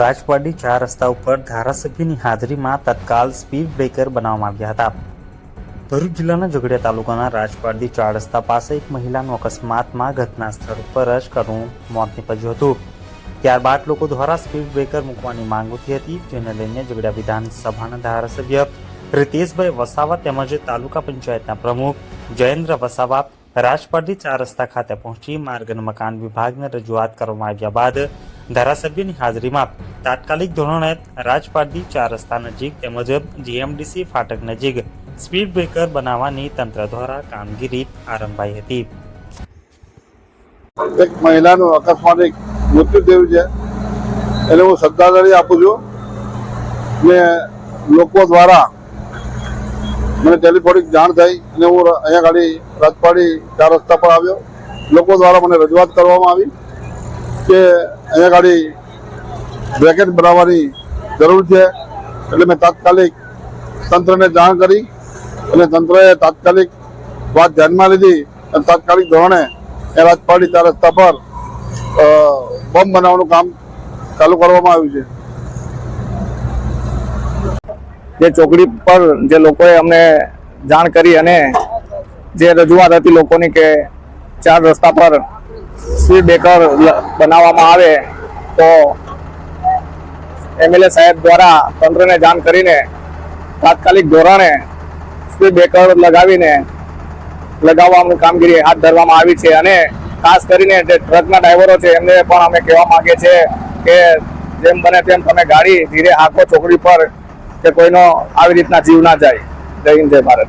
રાજવાડી ચાર રસ્તા ઉપર ધારાસભ્યની હાજરીમાં તત્કાલ સ્પીડ બ્રેકર બનાવવામાં આવ્યા હતા. ભરૂચ જિલ્લાના ઝઘડિયા તાલુકાના રાજપાડી ચાર રસ્તા પાસે એક મહિલાનું અકસ્માતમાં ઘટના સ્થળ પર જ કરુણ મોત નીપજ્યું હતું. ત્યારબાદ લોકો દ્વારા સ્પીડ બ્રેકર મૂકવાની માંગ ઉઠી હતી, જેને લઈને ઝઘડિયા વિધાનસભાના ધારાસભ્ય રિતેશભાઈ વસાવા તેમજ તાલુકા પંચાયતના પ્રમુખ જયેન્દ્ર વસાવા રાજપાડી ચાર રસ્તા ખાતે પહોંચી માર્ગ અને મકાન વિભાગને રજૂઆત કરવામાં આવ્યા બાદ ધારાસભ્યની હાજરીમાં તાત્કાલિક ધોરણે રાજપારડી ચાર રસ્તા નજીક તેમજ જીએમડીસી ફાટક નજીક સ્પીડ બ્રેકર બનાવવાની તંત્ર દ્વારા કામગીરી આરંભાઈ હતી. એક મહિલાનું અકસ્માતિક મૃત્યુ થયું છે. એને હું શ્રદ્ધાંજલિ આપું છું ને લોકો દ્વારા મને ટેલિફોનિક જાણ થઈ અને હું અહીંયા ગાડી રાજપાડી ચાર રસ્તા પર આવ્યો. લોકો દ્વારા મને રજૂઆત કરવામાં આવી. કે અહીંયા ગાડી બ્રેકેટ બનાવવાની જરૂર છે. એટલે મેં તાત્કાલિક તંત્રને જાણ કરી અને તંત્રએ તાત્કાલિક વાત ધ્યાનમાં લીધી અને તાત્કાલિક ધોરણે એ રાજપાડી ચાર રસ્તા પર બમ્બ બનાવવાનું કામ ચાલુ કરવામાં આવ્યું છે. જે ચોકડી પર જે લોકોએ અમને જાણ કરી અને જે રજૂઆત હતી લોકોની કે ચાર રસ્તા પર સ્પીડ બ્રેકર બનાવવામાં આવે તો એમએલએ સાહેબ દ્વારા તંત્રને જાણ કરીને તાત્કાલિક ધોરણે સ્પીડ બ્રેકર લગાવીને લગાવવાની કામગીરી હાથ ધરવામાં આવી છે અને ખાસ કરીને જે ટ્રકના ડ્રાઈવરો છે, એમને પણ અમે કહેવા માંગીએ છીએ કે જેમ બને તેમ તમે ગાડી ધીરે આખો ચોકડી પર કે કોઈનો આવી રીતના જીવ ના જાય. જય હિન્દ, જય ભારત.